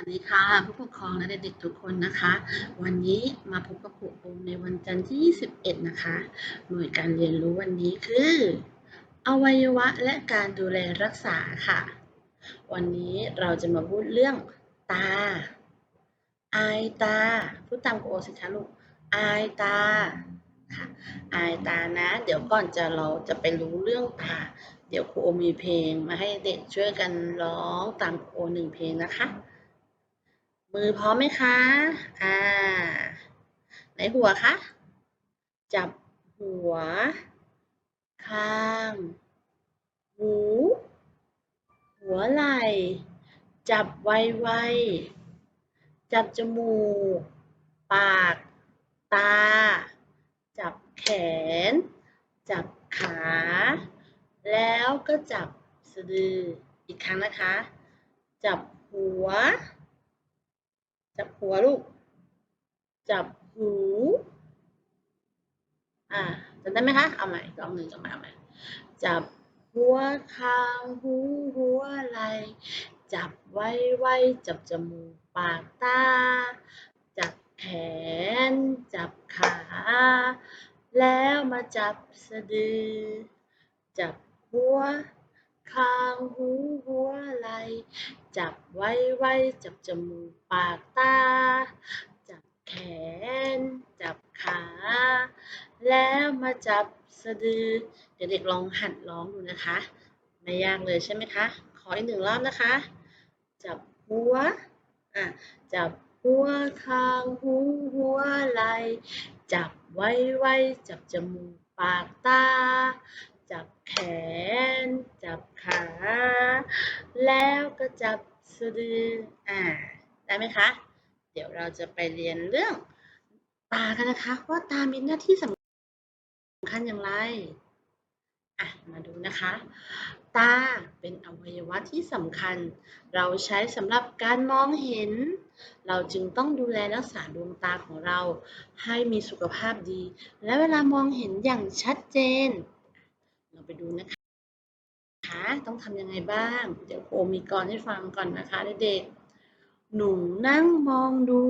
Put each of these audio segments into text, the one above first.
วัสดีค่ะผู้ปกครองและเด็กๆทุกคนนะคะ วันนี้มาพบกับครูโอมในวันจันทร์ที่ 21 นะคะ หน่วยการเรียนรู้วันนี้คือ อวัยวะและการดูแลรักษาค่ะ วันนี้เราจะมาพูดเรื่องตา อายตา พูดตามครูโอสิคะลูก อายตาค่ะ อายตานะ เดี๋ยวก่อนจะเราจะไปรู้เรื่องตาเดี๋ยวครูโอมีเพลงมาให้เด็กช่วยกันร้องตามครูโอหนึ่งเพลงนะคะ มือพร้อมไหมคะ อ่า ไหนหัวคะ จับหัว ข้าง หู หัวไหล่ จับไวๆจับจมูก ปาก ตา จับแขน จับขา แล้วก็จับสะดือ อีกครั้งนะคะ จับหัว จับหัวลูก จับหู อ่าจำได้ไหมคะ เอาใหม่ลองหนึ่งจำใหม่เอาใหม่ จับหัวคางหูหัวไหล่จับไว้ไว้จับจมูกปากตา จับแขน จับขา แล้วมาจับสะดือ จับหัว คางหูหัวไหลจับไว้ไว้จับจมูกปากตา จับแขน จับขา แล้วมาจับสะดือ เด็กๆลองหัดร้องดูนะคะ ไม่ยากเลยใช่ไหมคะ ขออีกหนึ่งรอบนะคะ จับหัวอะจับหัวคางหูหัวไหลจับไว้ไว้จับจมูกปากตา แขน จับขา แล้วก็จับสะดืออ่าได้ไหมคะ เดี๋ยวเราจะไปเรียนเรื่องตากันนะคะ ว่าตามีหน้าที่สำคัญอย่างไรอะมาดูนะคะ ตาเป็นอวัยวะที่สำคัญ เราใช้สำหรับการมองเห็น เราจึงต้องดูแลรักษาดวงตาของเรา ให้มีสุขภาพดี และเวลามองเห็นอย่างชัดเจน ไปดูนะคะต้องทำยังไงบ้าง เดี๋ยวโอมีกรให้ฟังก่อนนะคะเด็กๆหนูนั่งมองดู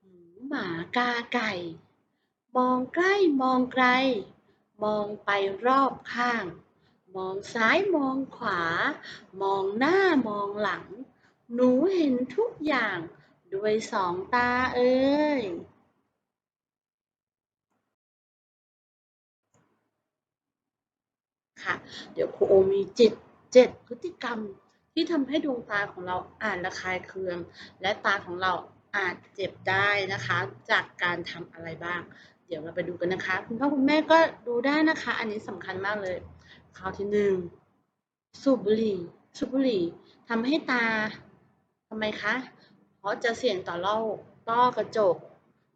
หมูหมากาไก่ มองใกล้มองไกล มองไปรอบข้าง มองซ้ายมองขวา มองหน้ามองหลัง หนูเห็นทุกอย่างด้วยสองตาเอ้ย ค่ะ เดี๋ยวครูโอมีเจ็ดเจ็ดพฤติกรรมที่ทำให้ดวงตาของเราอ่านระคายเคือง และตาของเราอาจเจ็บได้นะคะ จากการทำอะไรบ้าง เดี๋ยวเราไปดูกันนะคะ คุณพ่อคุณแม่ก็ดูได้นะคะ อันนี้สำคัญมากเลยข้อที่หนึ่งสูบบุหรี่สูบบุหรี่ทำให้ตาทำไมคะ เพราะจะเสี่ยงต่อโรคต้อกระจก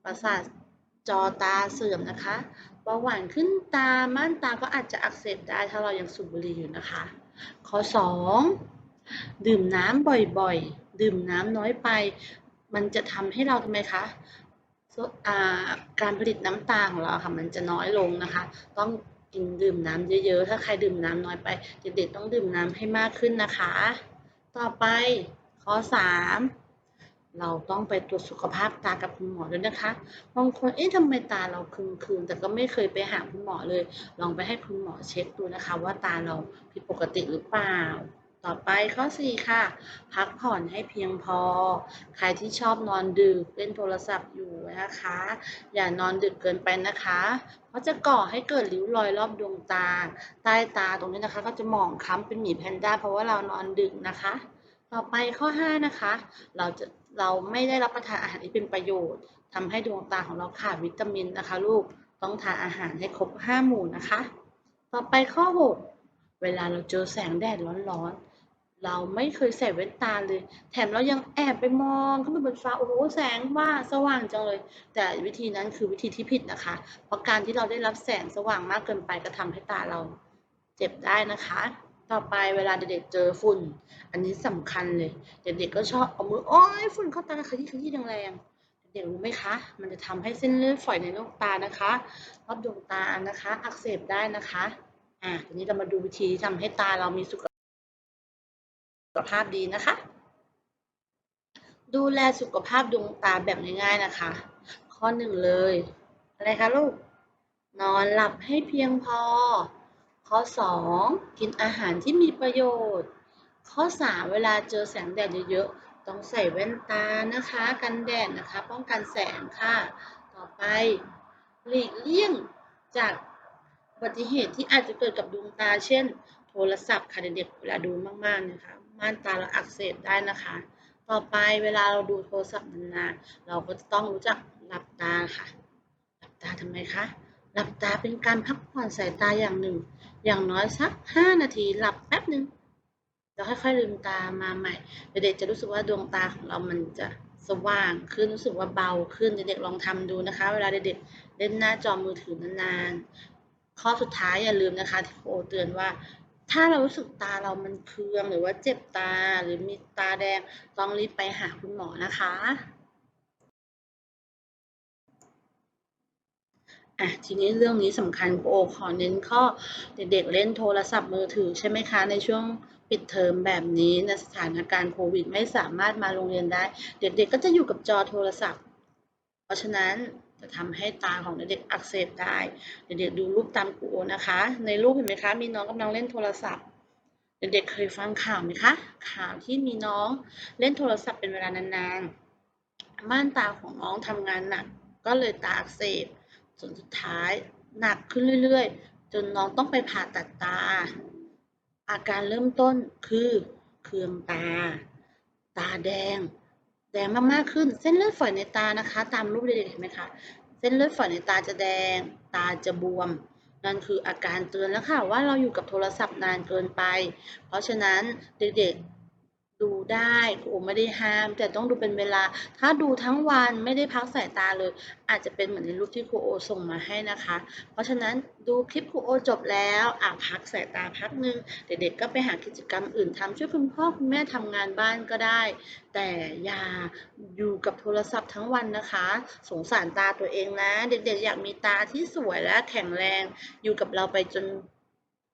ประสาทจอตาเสื่อมนะคะ เบาหวานขึ้นตาม่านตาก็อาจจะอักเสบได้ถ้าเรายังสูบบุหรี่อยู่นะคะ ข้อ 2 ดื่มน้ำบ่อยๆ ดื่มน้ำน้อยไป มันจะทำให้เราทำไมคะการผลิตน้ำตาของเราค่ะมันจะน้อยลงนะคะ ต้องกินดื่มน้ำเยอะๆ ถ้าใครดื่มน้ำน้อยไป เด็กๆต้องดื่มน้ำให้มากขึ้นนะคะ ต่อไปข้อ 3 เราต้องไปตรวจสุขภาพตากับคุณหมอด้วยนะคะ บางคน เอ๊ะทำไมตาเราคืนๆแต่ก็ไม่เคยไปหาคุณหมอเลย ลองไปให้คุณหมอเช็คดูนะคะ ว่าตาเราผิดปกติหรือเปล่า ต่อไปข้อ 4 ค่ะ พักผ่อนให้เพียงพอ ใครที่ชอบนอนดึกเล่นโทรศัพท์อยู่นะคะ อย่านอนดึกเกินไปนะคะ เพราะจะก่อให้เกิดริ้วรอยรอบดวงตา ใต้ตาตรงนี้นะคะ ก็จะหมองคล้ำเป็นหมีแพนด้าเพราะว่าเรานอนดึกนะคะ ต่อไปข้อ 5 นะคะ เราจะ เราไม่ได้รับประทานอาหารที่เป็นประโยชน์ทำให้ดวงตาของเราขาดวิตามินนะคะ ลูกต้องทานอาหารให้ครบ5หมู่นะคะ ต่อไปข้อ 6 เวลาเราเจอแสงแดดร้อนๆ เราไม่เคยใส่แว่นตาเลย แถมเรายังแอบไปมองขึ้นไปบนฟ้าโอ้โหแสงว่าสว่างจังเลย แต่วิธีนั้นคือวิธีที่ผิดนะคะ เพราะการที่เราได้รับแสงสว่างมากเกินไปก็ทำให้ตาเราเจ็บได้นะคะ ต่อไปเวลาเด็กๆเจอฝุ่น อันนี้สำคัญเลย เด็กๆก็ชอบเอามือโอ้ยฝุ่นเข้าตาขยี้ขยี้แรงๆเด็กๆรู้ไหมคะ มันจะทำให้เส้นเลือดฝอยในลูกตานะคะรอบดวงตานะคะ อักเสบได้นะคะอะทีนี้เรามาดูวิธีทำให้ตาเรามีสุขภาพดีนะคะ ดูแลสุขภาพดวงตาแบบง่ายๆนะคะ ข้อหนึ่งเลย อะไรคะลูก นอนหลับให้เพียงพอ ข้อ 2 กินอาหารที่มีประโยชน์ ข้อ 3 เวลาเจอแสงแดดเยอะๆ ต้องใส่แว่นตานะคะ กันแดดนะคะ ป้องกันแสงค่ะ ต่อไป หลีกเลี่ยงจากอุบัติเหตุที่อาจจะเกิดกับดวงตา เช่น โทรศัพท์ค่ะเด็กๆเวลาดูมากๆนะคะ ม่านตาเราอักเสบได้นะคะ ต่อไปเวลาเราดูโทรศัพท์นานๆ เราก็จะต้องรู้จักหลับตาค่ะ หลับตาทำไมคะ หลับตาเป็นการพักผ่อนสายตาอย่างหนึ่ง อย่างน้อยสัก 5 นาทีหลับแป๊บหนึ่งแล้วค่อยๆลืมตามาใหม่ เด็กๆจะรู้สึกว่าดวงตาของเรามันจะสว่างขึ้นรู้สึกว่าเบาขึ้นเด็กๆลองทำดูนะคะ เวลาเด็กๆเล่นหน้าจอมือถือนานๆข้อสุดท้ายอย่าลืมนะคะที่โคเตือนว่า ถ้าเรารู้สึกตาเรามันเคืองหรือว่าเจ็บตาหรือมีตาแดงต้องรีบไปหาคุณหมอนะคะ อะทีนี้เรื่องนี้สำคัญโอขอเน้นข้อเด็กๆเล่นโทรศัพท์มือถือใช่ไหมคะ ในช่วงปิดเทอมแบบนี้ในสถานการณ์โควิด ไม่สามารถมาโรงเรียนได้ เด็กๆก็จะอยู่กับจอโทรศัพท์ เพราะฉะนั้นจะทำให้ตาของเด็กๆอักเสบได้ เด็กๆดูรูปตามครูโอนะคะ ในรูปเห็นไหมคะ มีน้องกำลังเล่นโทรศัพท์ เด็กๆเคยฟังข่าวไหมคะข่าวที่มีน้องเล่นโทรศัพท์เป็นเวลานานๆม่านตาของน้องทำงานหนักก็เลยตาอักเสบ จนสุดท้ายหนักขึ้นเรื่อยๆ จนน้องต้องไปผ่าตัดตา อาการเริ่มต้นคือเคืองตา ตาแดง แดงมากๆขึ้น เส้นเลือดฝอยในตานะคะ ตามรูปเด็กๆเห็นไหมคะ เส้นเลือดฝอยในตาจะแดง ตาจะบวม นั่นคืออาการเตือนแล้วค่ะว่าเราอยู่กับโทรศัพท์นานเกินไป เพราะฉะนั้นเด็กๆ ดูได้ครูไม่ได้ห้าม แต่ต้องดูเป็นเวลา ถ้าดูทั้งวันไม่ได้พักสายตาเลย อาจจะเป็นเหมือนในรูปที่ครูโอส่งมาให้นะคะ เพราะฉะนั้นดูคลิปครูโอจบแล้วอะพักสายตาพักนึงเด็กๆก็ไปหากิจกรรมอื่นทำช่วยคุณพ่อคุณแม่ทำงานบ้านก็ได้ แต่อย่าอยู่กับโทรศัพท์ทั้งวันนะคะ สงสารตาตัวเองนะ เด็กๆ อยากมีตาที่สวยและแข็งแรงอยู่กับเราไปจน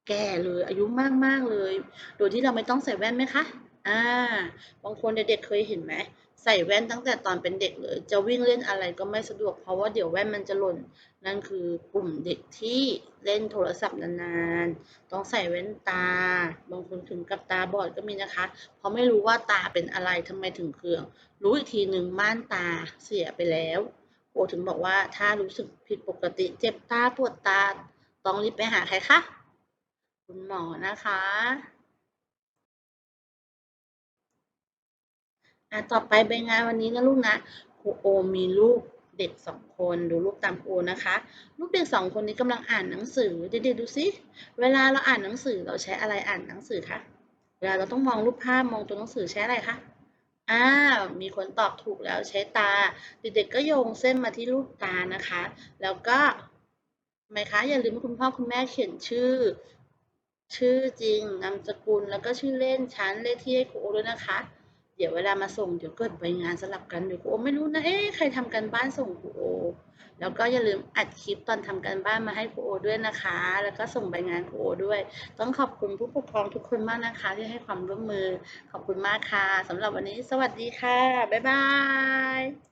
แก่เลยอายุมากๆเลย โดยที่เราไม่ต้องใส่แว่นไหมคะ อ่า บางคนเด็กๆเคยเห็นไหมใส่แว่นตั้งแต่ตอนเป็นเด็กเลย จะวิ่งเล่นอะไรก็ไม่สะดวกเพราะว่าเดี๋ยวแว่นมันจะหล่น นั่นคือกลุ่มเด็กที่เล่นโทรศัพท์นานๆ ต้องใส่แว่นตา บางคนถึงกับตาบอดก็มีนะคะ เพราะไม่รู้ว่าตาเป็นอะไรทำไมถึงเคือง รู้อีกทีหนึ่งม่านตาเสียไปแล้วโอถึงบอกว่าถ้ารู้สึกผิดปกติเจ็บตาปวดตา ต้องรีบไปหาใครคะ คุณหมอนะคะ อะต่อไปใบงานวันนี้นะลูกนะครูโอมีรูปเด็กสองคนดูรูปตามครูนะคะรูปเด็กสองคนนี้กำลังอ่านหนังสือเด็กๆดูสิเวลาเราอ่านหนังสือเราใช้อะไรอ่านหนังสือคะเวลาเราต้องมองรูปภาพมองตัวหนังสือใช้อะไรคะอ้าวมีคนตอบถูกแล้วใช้ตา เด็กๆก็โยงเส้นมาที่รูปตานะคะ แล้วก็ทำไมคะอย่าลืมให้คุณพ่อคุณแม่เขียนชื่อ ชื่อจริงนามสกุลแล้วก็ชื่อเล่นชั้นเลขที่ให้ครูโอด้วยนะคะ เดี๋ยวเวลามาส่งเดี๋ยวเกิดใบงานสลับกันเดี๋ยวครูโอไม่รู้นะเอ๊ะใครทำกันบ้านส่งครูโอ แล้วก็อย่าลืมอัดคลิปตอนทำกันบ้านมาให้ครูโอด้วยนะคะ แล้วก็ส่งใบงานครูโอด้วย ต้องขอบคุณผู้ปกครองทุกคนมากนะคะ ที่ให้ความร่วมมือขอบคุณมากค่ะสำหรับวันนี้ สวัสดีค่ะบ๊ายบาย